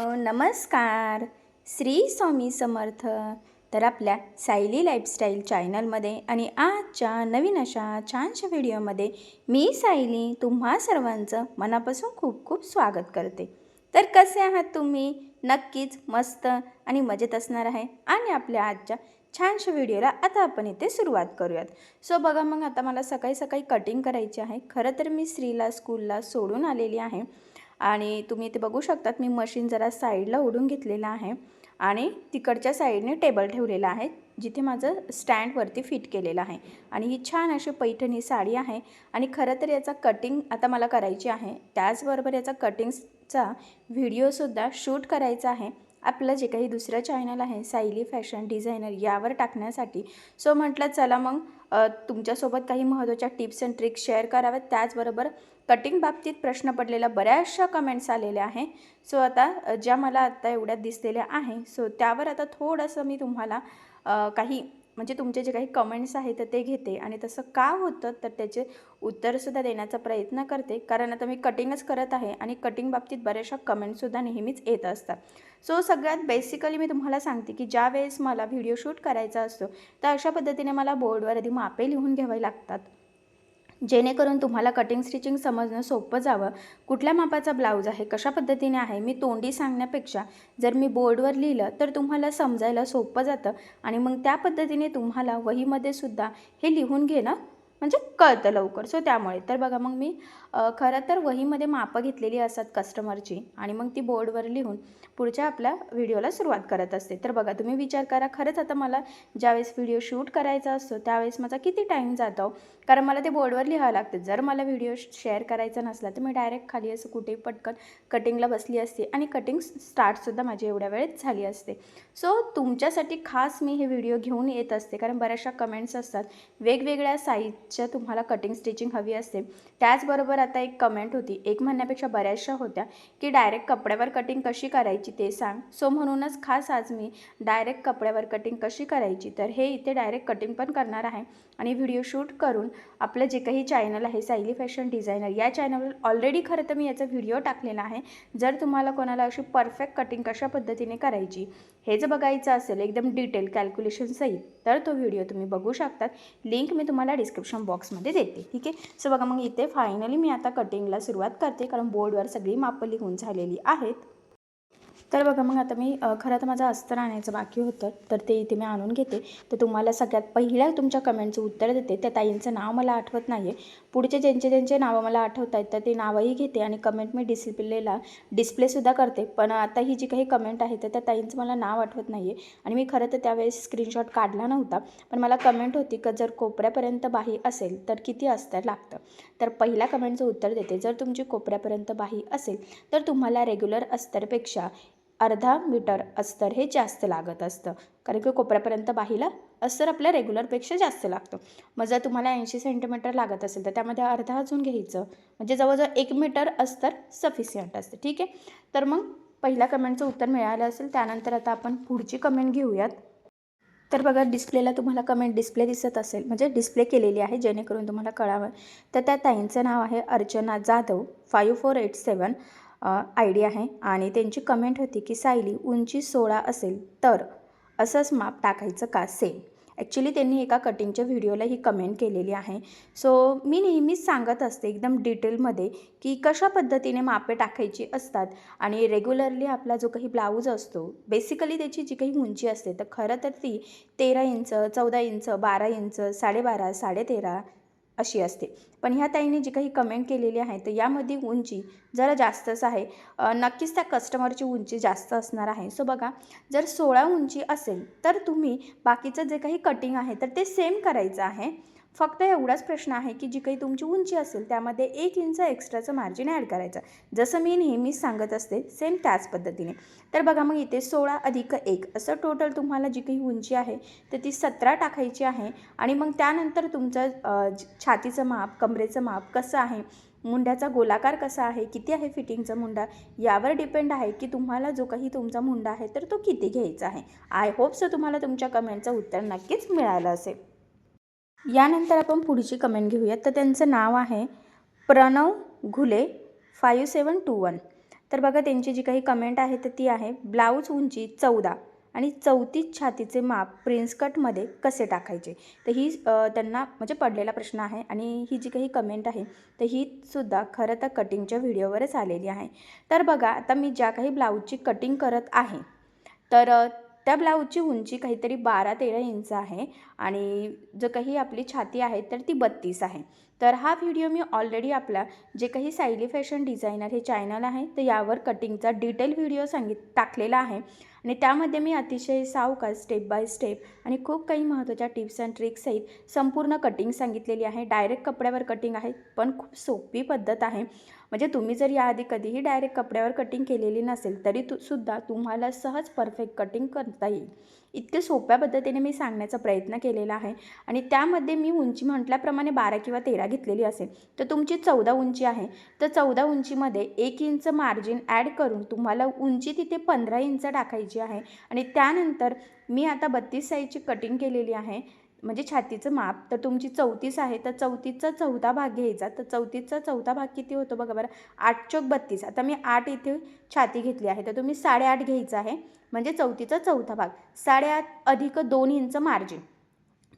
नमस्कार. श्री स्वामी समर्थ. तर आपल्या सायली लाईफस्टाईल चॅनलमध्ये आणि आजच्या नवीन अशा छानशा व्हिडिओमध्ये मी सायली तुम्हा सर्वांचं मनापासून खूप खूप स्वागत करते. तर कसे आहात तुम्ही? नक्कीच मस्त आणि मजेत असणार आहे. आणि आपल्या आजच्या छानशा व्हिडिओला आता आपण इथे सुरुवात करूयात. सो बघा मग आता मला सकाळी सकाळी कटिंग करायची आहे. खरं तर मी स्त्रीला स्कूलला सोडून आलेली आहे. आणि तुम्ही इथे बघू शकतात मी मशीन जरा साईडला ओढून घेतलेलं आहे आणि तिकडच्या साईडने टेबल ठेवलेला आहे जिथे माझं स्टँडवरती फिट केलेलं आहे. आणि ही छान अशी पैठणी साडी आहे आणि खरं तर याचा कटिंग आता मला करायची आहे. त्याचबरोबर याचा कटिंगचा व्हिडिओसुद्धा शूट करायचा आहे. आपलं जे काही दुसरं चॅनल आहे सायली फॅशन डिझायनर यावर टाकण्यासाठी. सो म्हटलं चला मग तुमच्यासोबत काही महत्त्वाच्या टिप्स अँड ट्रिक्स शेअर कराव्यात. त्याचबरोबर कटिंग बाबतीत प्रश्न पडलेला बऱ्याचशा कमेंट्स आलेल्या आहे सो आता ज्या मला आत्ता एवढ्यात दिसलेल्या आहे सो त्यावर आता थोडंसं मी तुम्हाला काही म्हणजे तुमचे जे काही कमेंट्स आहेत तर ते घेते आणि तसं का होतं तर त्याचे उत्तरसुद्धा देण्याचा प्रयत्न करते. कारण आता मी कटिंगच करत आहे आणि कटिंग बाबतीत बऱ्याचशा कमेंट्ससुद्धा नेहमीच येत असतात. सो सगळ्यात बेसिकली मी तुम्हाला सांगते की ज्या वेळेस मला व्हिडिओ शूट करायचा असतो तर अशा पद्धतीने मला बोर्डवर आधी मापे लिहून घ्यावे लागतात. जेणेकरून तुम्हाला कटिंग स्टिचिंग समजणं सोपं जावं. कुठल्या मापाचा ब्लाऊज आहे? कशा पद्धतीने आहे? मी तोंडी सांगण्यापेक्षा जर मी बोर्डवर लिहिलं तर तुम्हाला समजायला सोपं जातं. आणि मग त्या पद्धतीने तुम्हाला वहीमध्ये सुद्धा हे लिहून घेणं म्हणजे कळतं लवकर. सो त्यामुळे. तर बघा मग मी खरं तर वहीमध्ये मापं घेतलेली असतात कस्टमरची आणि मग ती बोर्डवर लिहून पुढच्या आपल्या व्हिडिओला सुरुवात करत असते. तर बघा तुम्ही विचार करा खरंच आता मला ज्यावेळेस व्हिडिओ शूट करायचा असतो त्यावेळेस माझा किती टाईम जातो? कारण मला ते बोर्डवर लिहावं लागतं. जर मला व्हिडिओ शेअर करायचा नसला तर मी डायरेक्ट खाली असं कुठेही पटकन कटिंगला बसली असते आणि कटिंग स्टार्टसुद्धा माझी एवढ्या वेळेत झाली असते. सो तुमच्यासाठी खास मी हे व्हिडिओ घेऊन येत असते. कारण बऱ्याचशा कमेंट्स असतात. वेगवेगळ्या टाईपच्या तुम्हाला कटिंग स्टिचिंग हवी असते त्याचबरोबर आता एक कमेंट होती. एक म्हणण्यापेक्षा बऱ्याचशा होत्या की डायरेक्ट कपड्यावर कटिंग कशी करायची ते सांग. सो म्हणूनच खास आज मी डायरेक्ट कपड्यावर कटिंग कशी करायची? तर हे इथे डायरेक्ट कटिंग पण करणार आहे. आणि व्हिडिओ शूट करून आपलं जे काही चॅनल आहे सायली फॅशन डिझायनर या चॅनलवर ऑलरेडी खरं तर मी याचा व्हिडिओ टाकलेला आहे. जर तुम्हाला कोणाला अशी परफेक्ट कटिंग कशा पद्धतीने करायची हे जर बघायचं असेल एकदम डिटेल कॅल्क्युलेशन सहित तर तो व्हिडिओ तुम्ही बघू शकतात. लिंक मी तुम्हाला डिस्क्रिप्शन बॉक्समध्ये देते ठीक आहे? सो बघा मग इथे फायनली मी आता कटिंगला सुरुवात करते कारण बोर्डवर सगळी मापं लिहून झालेली आहेत. तर बघा मग आता मी खरं तर माझं अस्तर आणायचं बाकी होतं तर ते इथे मी आणून घेते. तर तुम्हाला सगळ्यात पहिल्या तुमच्या कमेंटचं उत्तर देते. त्या ताईंचं नाव मला आठवत नाही आहे पुढचे ज्यांचे ज्यांचे नावं मला आठवत आहेत तर ते नावंही घेते आणि कमेंट मी डिस्प्लेला डिस्प्लेसुद्धा करते. पण आता ही जी काही कमेंट आहे तर त्या ताईंचं मला नाव आठवत नाही आहे आणि मी खरं तर त्यावेळेस स्क्रीनशॉट काढला नव्हता पण मला कमेंट होती का जर कोपऱ्यापर्यंत बाही असेल तर किती अस्तर लागतं? तर पहिल्या कमेंटचं उत्तर देते. जर तुमची कोपऱ्यापर्यंत बाही असेल तर तुम्हाला रेग्युलर अस्तरपेक्षा अर्धा मीटर अस्तर हे जास्त लागत असतं. कारण की कोपऱ्यापर्यंत बाहीला अस्तर आपल्या रेग्युलरपेक्षा जास्त लागतं. मग जर तुम्हाला ऐंशी सेंटीमीटर लागत असेल तर त्यामध्ये अर्धा अजून घ्यायचं. म्हणजे जवळजवळ एक मीटर अस्तर सफिशियंट असतं. ठीक आहे? तर मग पहिल्या कमेंटचं उत्तर मिळालं असेल त्यानंतर आता आपण पुढची कमेंट घेऊयात. तर बघा डिस्प्लेला तुम्हाला कमेंट डिस्प्ले दिसत असेल. म्हणजे डिस्प्ले केलेली आहे जेणेकरून तुम्हाला कळावं. तर त्या ताईंचं नाव आहे Archana Jadhav five four eight seven I D आहे. आणि त्यांची कमेंट होती की सायली उंची सोळा असेल तर असंच माप टाकायचं का? सेम ॲक्च्युली त्यांनी एका कटिंगच्या व्हिडिओला ही कमेंट केलेली आहे. सो मी नेहमीच सांगत असते एकदम डिटेलमध्ये की कशा पद्धतीने मापे टाकायची असतात. आणि रेग्युलरली आपला जो काही ब्लाऊज असतो बेसिकली त्याची जी काही उंची असते तर खरं तर ती तेरा इंच चौदा इंच बारा इंच साडेबारा साडेतेरा अशी असते. पण ह्या ताईने जी काही कमेंट केलेली आहे तर यामध्ये उंची जरा जास्तच आहे. नक्कीच त्या कस्टमरची उंची जास्त असणार आहे. सो बघा जर सोळा उंची असेल तर तुम्ही बाकीचं जे काही कटिंग आहे तर ते सेम करायचं आहे. फक्त एवढाच प्रश्न आहे की जी काही तुमची उंची असेल त्यामध्ये एक इंच एक्स्ट्राचं मार्जिन ॲड करायचं. जसं मी नेहमीच सांगत असते सेम त्याच पद्धतीने. तर बघा मग इथे सोळा अधिक एक असं टोटल तुम्हाला जी काही उंची आहे तर ती सतरा टाकायची आहे. आणि मग त्यानंतर तुमचं छातीचं माप कमरेचं माप कसं आहे मुंड्याचा गोलाकार कसा आहे किती आहे फिटिंगचा मुंडा यावर डिपेंड आहे की तुम्हाला जो काही तुमचा मुंडा आहे तर तो किती घ्यायचा आहे. आय होप सो तुम्हाला तुमच्या कमेंटचं उत्तर नक्कीच मिळालं असेल. यानंतर आपण पुढची कमेंट घेऊयात. तर त्यांचं नाव आहे Pranav Ghule five seven two one तर बघा त्यांची जी काही कमेंट आहे तर ती आहे ब्लाऊज उंची चौदा आणि चौतीस छातीचे माप प्रिन्स कटमध्ये कसे टाकायचे? तर ही त्यांना म्हणजे पडलेला प्रश्न आहे आणि ही जी काही कमेंट आहे तर ही सुद्धा खरं तर कटिंगच्या व्हिडिओवरच आलेली आहे. तर बघा आता मी ज्या काही ब्लाऊजची कटिंग करत आहे तर त्या ब्लाऊजची उंची काहीतरी बारा तेरा इंच आहे आणि जो काही आपली छाती आहे तर ती बत्तीस आहे. तर हा व्हिडिओ मी ऑलरेडी आपला जे काही सायली फॅशन डिझायनर हे चॅनल आहे तर यावर कटिंगचा डिटेल व्हिडिओ सांगित टाकलेला आहे. आणि त्यामध्ये मी अतिशय सावकाश स्टेप बाय स्टेप आणि खूप काही महत्त्वाच्या टिप्स अँड ट्रिक्ससहित संपूर्ण कटिंग सांगितलेली आहे. डायरेक्ट कपड्यावर कटिंग आहे पण खूप सोपी पद्धत आहे. म्हणजे तुम्ही जर याआधी कधीही डायरेक्ट कपड्यावर कटिंग केलेली नसेल तरी तु सुद्धा तुम्हाला सहज परफेक्ट कटिंग करता येईल. इतके सोप्या पद्धतीने मी सांगण्याचा प्रयत्न केलेला आहे. आणि त्यामध्ये मी उंची म्हटल्याप्रमाणे बारा किंवा तेरा घेतलेली असेल तर तुमची चौदा उंची आहे. तर चौदा उंचीमध्ये एक इंच मार्जिन ॲड करून तुम्हाला उंची तिथे पंधरा इंच टाकायची आहे. आणि त्यानंतर मी आता बत्तीस साईजची कटिंग केलेली आहे. म्हणजे छातीचं माप. तर तुमची चौतीस आहे तर चौतीसचा चौथा भाग घ्यायचा. तर चौतीसचा चौथा भाग किती होतो बघा बरं? आठ चौक बत्तीस. आता मी आठ इथे छाती घेतली आहे. तर तुम्ही साडेआठ घ्यायचं आहे. म्हणजे चौथीचा चौथा भाग. साडेआठ अधिक दोन इंच मार्जिन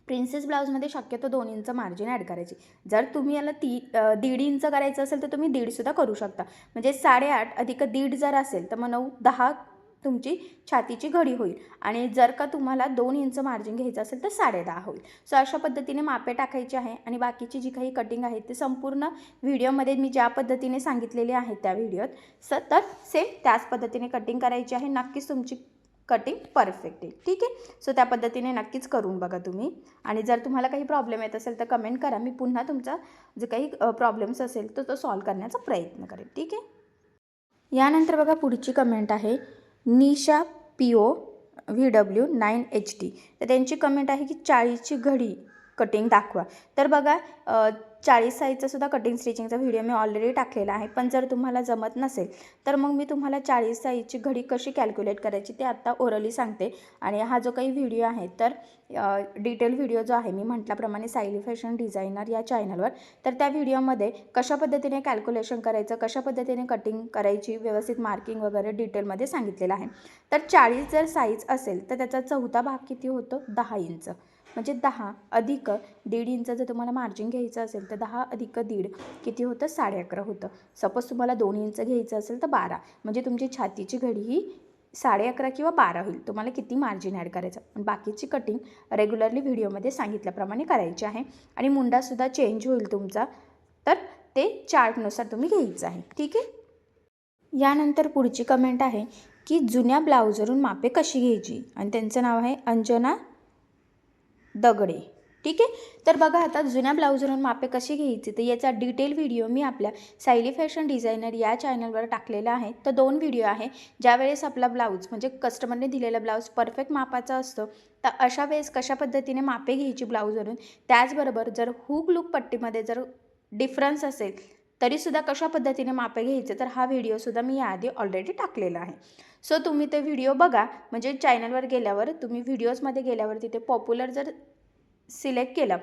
प्रिन्सेस ब्लाऊजमध्ये शक्यतो दोन इंच मार्जिन ॲड करायची. जर तुम्ही याला ती दीड इंच करायचं असेल तर तुम्ही दीडसुद्धा करू शकता. म्हणजे साडेआठ अधिक दीड जर असेल तर मग नऊ दहा तुमची छातीची घडी होईल. आणि जर का तुम्हाला दोन इंच मार्जिन घ्यायचं असेल तर साडेदहा होईल. सो अशा पद्धतीने मापे टाकायची आहे आणि बाकीची जी काही कटिंग आहे ते संपूर्ण व्हिडिओमध्ये मी ज्या पद्धतीने सांगितलेले आहे त्या व्हिडिओत स तर सेम त्याच पद्धतीने कटिंग करायची आहे. नक्कीच तुमची कटिंग परफेक्ट आहे ठीक आहे? सो त्या पद्धतीने नक्कीच करून बघा तुम्ही. आणि जर तुम्हाला काही प्रॉब्लेम येत असेल तर कमेंट करा. मी पुन्हा तुमचा जे काही प्रॉब्लेम्स असेल तर तो सॉल्व करण्याचा प्रयत्न करेन. ठीक आहे? यानंतर बघा पुढची कमेंट आहे. Nisha P O V W nine H D. तर त्यांची कमेंट आहे की चाळीसची घडी. कटिंग दाखवा. तर बघा चाळीस साईजचा सुद्धा कटिंग स्टिचिंगचा व्हिडिओ मी ऑलरेडी टाकलेला आहे. पण जर तुम्हाला जमत नसेल तर मग मी तुम्हाला चाळीस साईजची घडी कशी कॅल्क्युलेट करायची ते आत्ता ओरली सांगते. आणि हा जो काही व्हिडिओ आहे तर डिटेल व्हिडिओ जो आहे मी म्हटल्याप्रमाणे सायली फॅशन डिझायनर या चॅनलवर तर त्या व्हिडिओमध्ये कशा पद्धतीने कॅल्क्युलेशन करायचं कशा पद्धतीने कटिंग करायची व्यवस्थित मार्किंग वगैरे डिटेलमध्ये सांगितलेलं आहे. तर चाळीस जर साईज असेल तर त्याचा चौथा भाग किती होतो? दहा इंच. म्हणजे दहा अधिक दीड इंच जर तुम्हाला मार्जिन घ्यायचं असेल तर दहा अधिक दीड किती होतं? साडे अकरा होतं. सपोज तुम्हाला दोन इंच घ्यायचं असेल तर बारा. म्हणजे तुमची छातीची घडी ही साडे अकरा किंवा बारा होईल. तुम्हाला किती मार्जिन ॲड करायचं? पण बाकीची कटिंग रेग्युलरली व्हिडिओमध्ये सांगितल्याप्रमाणे करायची आहे. आणि मुंडासुद्धा चेंज होईल तुमचा. तर ते चार्टनुसार तुम्ही घ्यायचं आहे. ठीक आहे? यानंतर पुढची कमेंट आहे की जुन्या ब्लाऊजवरून मापे कशी घ्यायची? आणि त्यांचं नाव आहे अंजना दगडे. ठीक आहे? तर बघा आता जुन्या ब्लाऊजवरून मापे कशी घ्यायची? तर याचा डिटेल व्हिडिओ मी आपल्या सायली फॅशन डिझायनर या चॅनलवर टाकलेला आहे. तर दोन व्हिडिओ आहे. ज्यावेळेस आपला ब्लाऊज म्हणजे कस्टमरने दिलेला ब्लाऊज परफेक्ट मापाचा असतो तर अशा वेळेस कशा पद्धतीने मापे घ्यायची ब्लाऊजवरून? त्याचबरोबर जर हुक लूक पट्टीमध्ये जर डिफरन्स असेल तरीसुद्धा कशा पद्धतीने मापे घ्यायचे? तर हा व्हिडिओसुद्धा मी याआधी ऑलरेडी टाकलेला आहे. सो तुम्ही ते व्हिडिओ बघा. म्हणजे चॅनलवर गेल्यावर तुम्ही व्हिडिओजमध्ये गेल्यावर तिथे पॉप्युलर जर सिलेक्ट केलं.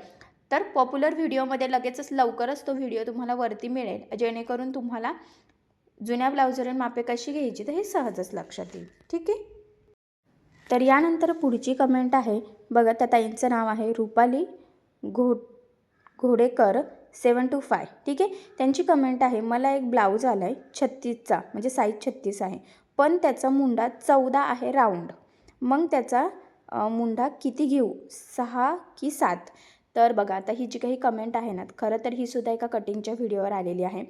तर पॉप्युलर व्हिडिओमध्ये लगेचच लवकरच तो व्हिडिओ तुम्हाला वरती मिळेल. जेणेकरून तुम्हाला जुन्या ब्लाऊजवरून मापे कशी घ्यायची तर हे सहजच लक्षात येईल. ठीक आहे? तर यानंतर पुढची कमेंट आहे. बघा त्या ताईंचं नाव आहे रुपाली घो घोडेकर सेवन टू फाय ठीक आहे? त्यांची कमेंट आहे मला एक ब्लाऊज आला आहे छत्तीसचा म्हणजे साईज छत्तीस आहे. पण त्याचा मुंडा चौदा आहे राऊंड मग त्याचा मुंडा किती घेऊ? सहा की सात? तर बघा आता ही जी काही कमेंट आहे ना खरं तर ही सुद्धा एका कटिंगच्या व्हिडिओवर आलेली आहे.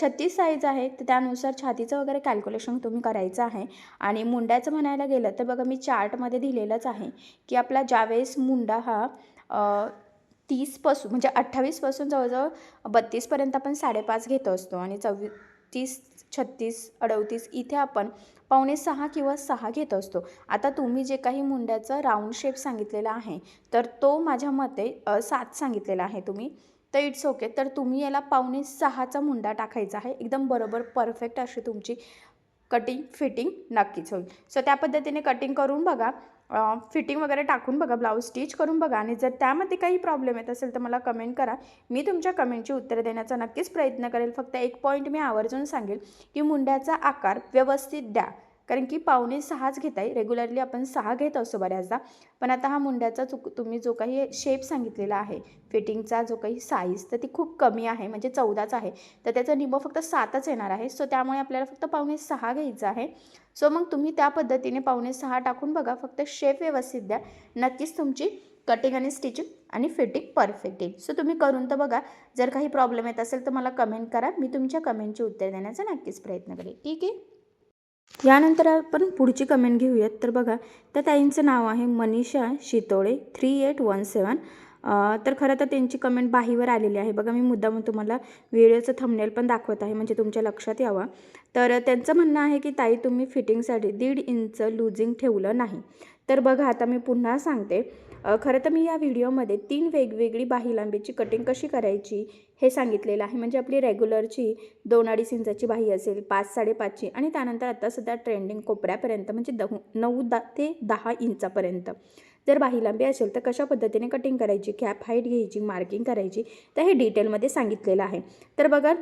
छत्तीस साईज आहे तर त्यानुसार छातीचं वगैरे कॅल्क्युलेशन तुम्ही करायचं आहे. आणि मुंड्याचं म्हणायला गेलं तर बघा मी चार्टमध्ये दिलेलंच आहे की आपला ज्यावेळेस मुंडा हा तीसपासून म्हणजे अठ्ठावीसपासून जवळजवळ बत्तीसपर्यंत आपण साडेपाच घेत असतो. आणि चव्वी तीस छत्तीस अडतीस इथे आपण पावणे सहा किंवा सहा घेत असतो. आता तुम्ही जे काही मुंड्याचा राऊंड शेप सांगितलेला आहे तर तो माझ्या मते सात सांगितलेला आहे तुम्ही. तर इट्स ओके तर तुम्ही याला पावणे सहाचा मुंडा टाकायचा आहे. एकदम बरोबर परफेक्ट अशी तुमची कटिंग फिटिंग नक्कीच होईल. सो त्या पद्धतीने कटिंग करून बघा. फिटिंग वगैरे टाकून बघा ब्लाऊज स्टिच करून बघा. आणि जर त्यामध्ये काही प्रॉब्लेम येत असेल तर मला कमेंट करा. मी तुमच्या कमेंटची उत्तरं देण्याचा नक्कीच प्रयत्न करेल. फक्त एक पॉईंट मी आवर्जून सांगेल की मुंड्याचा आकार व्यवस्थित द्या. कारण की पावणे सहाच घेत आहे रेग्युलरली आपण सहा घेत असतो बऱ्याचदा. पण आता हा मुंड्याचा चुक तुम्ही जो काही शेप सांगितलेला आहे फिटिंगचा जो काही साईज तर ती खूप कमी आहे. म्हणजे चौदाच आहे. तर त्याचं निबो फक्त सातच येणार आहे. सो त्यामुळे आपल्याला फक्त पावणे सहा घ्यायचं आहे. सो मग तुम्ही त्या पद्धतीने पावणे सहा टाकून बघा. फक्त शेप व्यवस्थित द्या. नक्कीच तुमची कटिंग आणि स्टिचिंग आणि फिटिंग परफेक्ट येईल. सो तुम्ही करून तर बघा. जर काही प्रॉब्लेम येत असेल तर मला कमेंट करा. मी तुमच्या कमेंटची उत्तर देण्याचा नक्कीच प्रयत्न करेन ठीक आहे? यानंतर आपण पुढची कमेंट घेऊयात. तर बघा त्या ताईंचं नाव आहे Manisha Shitole three eight one seven तर खरं तर त्यांची कमेंट बाहीवर आलेली आहे. बघा मी मुद्दाम तुम्हाला व्हिडिओचं थंबनेल पण दाखवत आहे म्हणजे तुमच्या लक्षात यावं. तर त्यांचं म्हणणं आहे की ताई तुम्ही फिटिंगसाठी दीड इंच लुझिंग ठेवलं नाही. तर बघा आता मी पुन्हा सांगते. खरं तर मी या व्हिडिओमध्ये तीन वेगवेगळी बाही लांबीची कटिंग कशी करायची हे सांगितलेलं आहे. म्हणजे आपली रेग्युलरची दोन अडीच इंचाची बाही असेल पाच साडेपाचची आणि त्यानंतर आता सध्या ट्रेंडिंग कोपऱ्यापर्यंत म्हणजे दहू नऊ दा ते दहा इंचापर्यंत. जर बाही लांबी असेल तर कशा पद्धतीने कटिंग करायची कॅप हाईट घ्यायची मार्किंग करायची तर हे डिटेलमध्ये सांगितलेलं आहे. तर बघा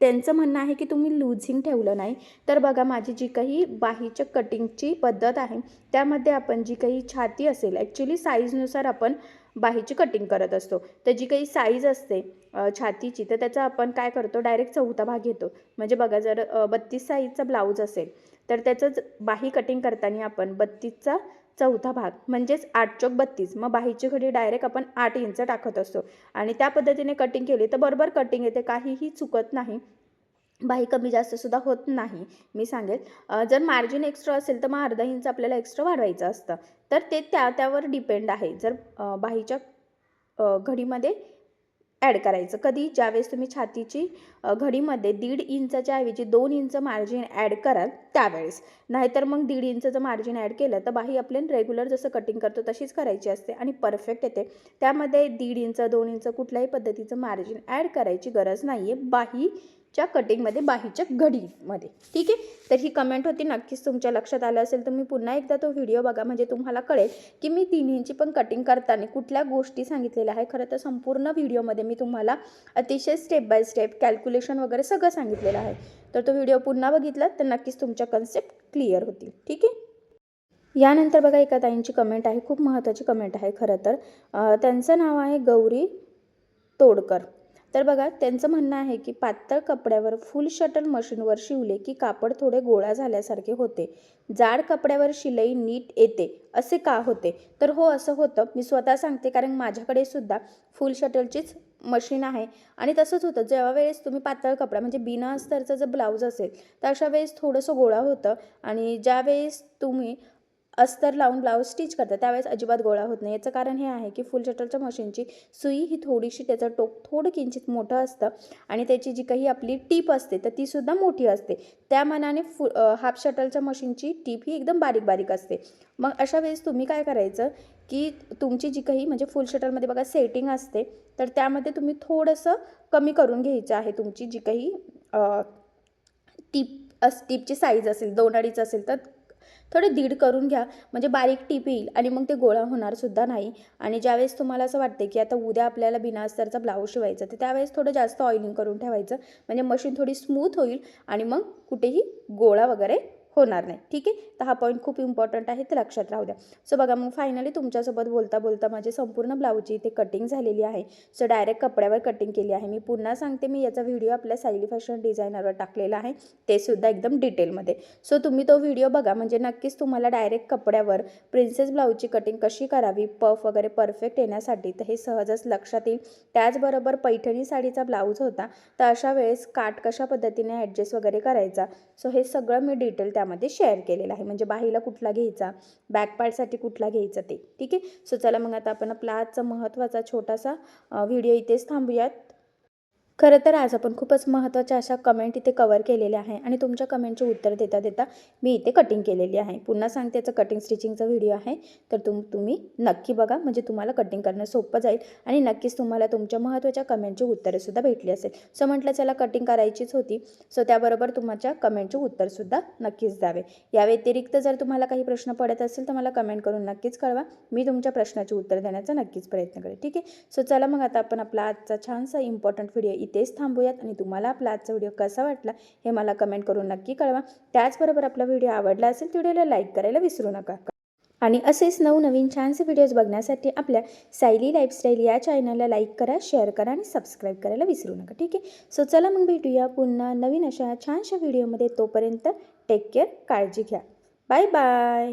त्यांचं म्हणणं आहे की तुम्ही लूझिंग ठेवलं नाही. तर बघा माझी जी काही बाहीच्या कटिंगची पद्धत आहे त्यामध्ये आपण जी काही छाती असेल ॲक्च्युली साईजनुसार आपण बाहीची कटिंग करत असतो. तर जी काही साईज असते छातीची तर त्याचा आपण काय करतो? डायरेक्ट चौथा भाग घेतो. म्हणजे बघा जर बत्तीस साईजचा ब्लाऊज असेल तर त्याचंच बाही कटिंग करताना आपण बत्तीसचा चौथा भाग म्हणजेच आठ चौक बत्तीस. मग बाहीची घडी डायरेक्ट आपण आठ इंच टाकत असतो. आणि त्या पद्धतीने कटिंग केली तर बरोबर कटिंग येते. काहीही चुकत नाही. बाही कमी जास्तसुद्धा होत नाही. मी सांगेल. जर मार्जिन एक्स्ट्रा असेल तर मग अर्धा इंच आपल्याला एक्स्ट्रा वाढवायचं असतं. तर ते त्या त्यावर डिपेंड आहे. जर बाहीच्या घडीमध्ये ॲड करायचं. कधी? ज्यावेळेस तुम्ही छातीची घडीमध्ये दीड इंचाच्या ऐवजी दोन इंच मार्जिन ॲड कराल त्यावेळेस. नाहीतर मग दीड इंचचं मार्जिन ॲड केलं तर बाही आपल्याला रेग्युलर जसं कटिंग करतो तशीच करायची असते आणि परफेक्ट येते. त्यामध्ये दीड इंच दोन इंच कुठल्याही पद्धतीचं मार्जिन ॲड करायची गरज नाही आहे बाही च्या कटिंगमध्ये बाहीच्या घडीमध्ये. ठीक आहे? तर ही कमेंट होती नक्कीच तुमच्या लक्षात आलं असेल. तर मी पुन्हा एकदा तो व्हिडिओ बघा. म्हणजे तुम्हाला कळेल की मी तिन्हींची पण कटिंग करताना कुठल्या गोष्टी सांगितलेल्या आहे खरं तर संपूर्ण व्हिडिओमध्ये मी तुम्हाला अतिशय स्टेप बाय स्टेप कॅल्क्युलेशन वगैरे सगळं सांगितलेलं आहे. तर तो व्हिडिओ पुन्हा बघितला तर नक्कीच तुमच्या कन्सेप्ट क्लिअर होतील. ठीक आहे? यानंतर बघा एका ताईंची कमेंट आहे. खूप महत्त्वाची कमेंट आहे खरं तर. त्यांचं नाव आहे गौरी तोडकर. तर बघा त्यांचं म्हणणं आहे की पातळ कपड्यावर फुल शटल मशीनवर शिवले की कापड थोडे गोळा झाल्यासारखे होते. जाड कपड्यावर शिलाई नीट येते असे का होते? तर हो असं होतं. मी स्वतः सांगते कारण माझ्याकडे सुद्धा फुल शटलचीच मशीन आहे. आणि तसंच होतं जेव्हा वेळेस तुम्ही पातळ कपडा म्हणजे बिना अस्तरचं जर ब्लाऊज असेल तर अशा वेळेस थोडंसं गोळा होतं. आणि ज्या वेळेस तुम्ही अस्तर लावून ब्लाऊज स्टिच करतात. त्यावेळेस अजिबात गोळा होत नाही. याचं कारण हे आहे की फुल शटलच्या मशीनची सुई ही थोडीशी त्याचं टोक थोडं किंचित मोठं असतं आणि त्याची जी काही आपली टीप असते तर तीसुद्धा मोठी असते. त्या मनाने फु हाफ शटलच्या मशीनची टीप ही एकदम बारीक बारीक असते. मग अशा वेळेस तुम्ही काय करायचं की तुमची जी काही म्हणजे फुल शटलमध्ये बघा सेटिंग असते तर त्यामध्ये तुम्ही थोडंसं कमी करून घ्यायचं आहे तुमची जी काही टीप अस टीपची साईज असेल दोन अडीच असेल तर थोडं दीड करून घ्या. म्हणजे बारीक टीप येईल आणि मग ते गोळा होणार सुद्धा नाही. आणि ज्यावेळेस तुम्हाला असं वाटते की आता उद्या आपल्याला बिना अस्तरचा ब्लाऊज शिवायचा तर त्यावेळेस थोडं जास्त ऑइलिंग करून ठेवायचं. म्हणजे मशीन थोडी स्मूथ होईल आणि मग कुठेही गोळा वगैरे होणार नाही. ठीक आहे? तर हा पॉईंट खूप इम्पॉर्टंट आहे ते लक्षात राहू द्या. सो बघा मग फायनली तुमच्यासोबत बोलता बोलता माझी संपूर्ण ब्लाऊजची इथे कटिंग झालेली आहे. सो डायरेक्ट कपड्यावर कटिंग केली आहे. मी पुन्हा सांगते मी याचा व्हिडिओ आपल्या सायली फॅशन डिझायनरवर टाकलेला आहे. ते सुद्धा एकदम डिटेलमध्ये सो तुम्ही तो व्हिडिओ बघा म्हणजे नक्कीच तुम्हाला डायरेक्ट कपड्यावर प्रिन्सेस ब्लाऊजची कटिंग कशी करावी पफ वगैरे परफेक्ट येण्यासाठी तर हे सहजच लक्षात येईल. त्याचबरोबर पैठणी साडीचा ब्लाऊज होता. तर अशा वेळेस काट कशा पद्धतीने ॲडजस्ट वगैरे करायचा? सो हे सगळं मी डिटेल त्यामध्ये शेअर केलेलं आहे. म्हणजे बाहीला कुठला घ्यायचा? बॅक पार्टसाठी कुठला घ्यायचा ते? ठीक आहे? सो चला मग आता आपण आपला आजचा महत्त्वाचा छोटासा व्हिडिओ इथेच थांबूयात. खरं तर आज आपण खूपच महत्त्वाच्या अशा कमेंट इथे कवर केलेल्या आहे आणि तुमच्या कमेंटचे उत्तर देता देता मी इथे कटिंग केलेली आहे. पुन्हा सांगते याचं कटिंग स्टिचिंगचा व्हिडिओ आहे. तर तुम तुम्ही नक्की बघा म्हणजे तुम्हाला कटिंग करणं सोपं जाईल आणि नक्कीच तुम्हाला तुमच्या महत्त्वाच्या कमेंटची उत्तरेसुद्धा भेटली असेल. सो म्हटलं चला कटिंग करायचीच होती. सो त्याबरोबर तुमच्या कमेंटचे उत्तरसुद्धा नक्कीच द्यावे. या व्यतिरिक्त जर तुम्हाला काही प्रश्न पडत असेल तर मला कमेंट करून नक्कीच कळवा. मी तुमच्या प्रश्नाचे उत्तर देण्याचा नक्कीच प्रयत्न करेन. ठीक आहे? सो चला मग आता आपण आपला आजचा छानसा इम्पॉर्टंट व्हिडिओ इथेच थांबूयात आणि तुम्हाला आपला आजचा व्हिडिओ कसा वाटला हे मला कमेंट करून नक्की कळवा. त्याचबरोबर आपला व्हिडिओ आवडला असेल तर व्हिडिओला लाईक करायला विसरू नका. आणि असेच नवनवीन छानसे व्हिडिओज बघण्यासाठी आपल्या सायली लाईफस्टाईल या चॅनलला लाईक करा शेअर करा आणि सबस्क्राईब करायला विसरू नका. ठीक आहे? सो चला मग भेटूया पुन्हा नवीन अशा छानशा व्हिडिओमध्ये तोपर्यंत टेक केअर काळजी घ्या. Bye bye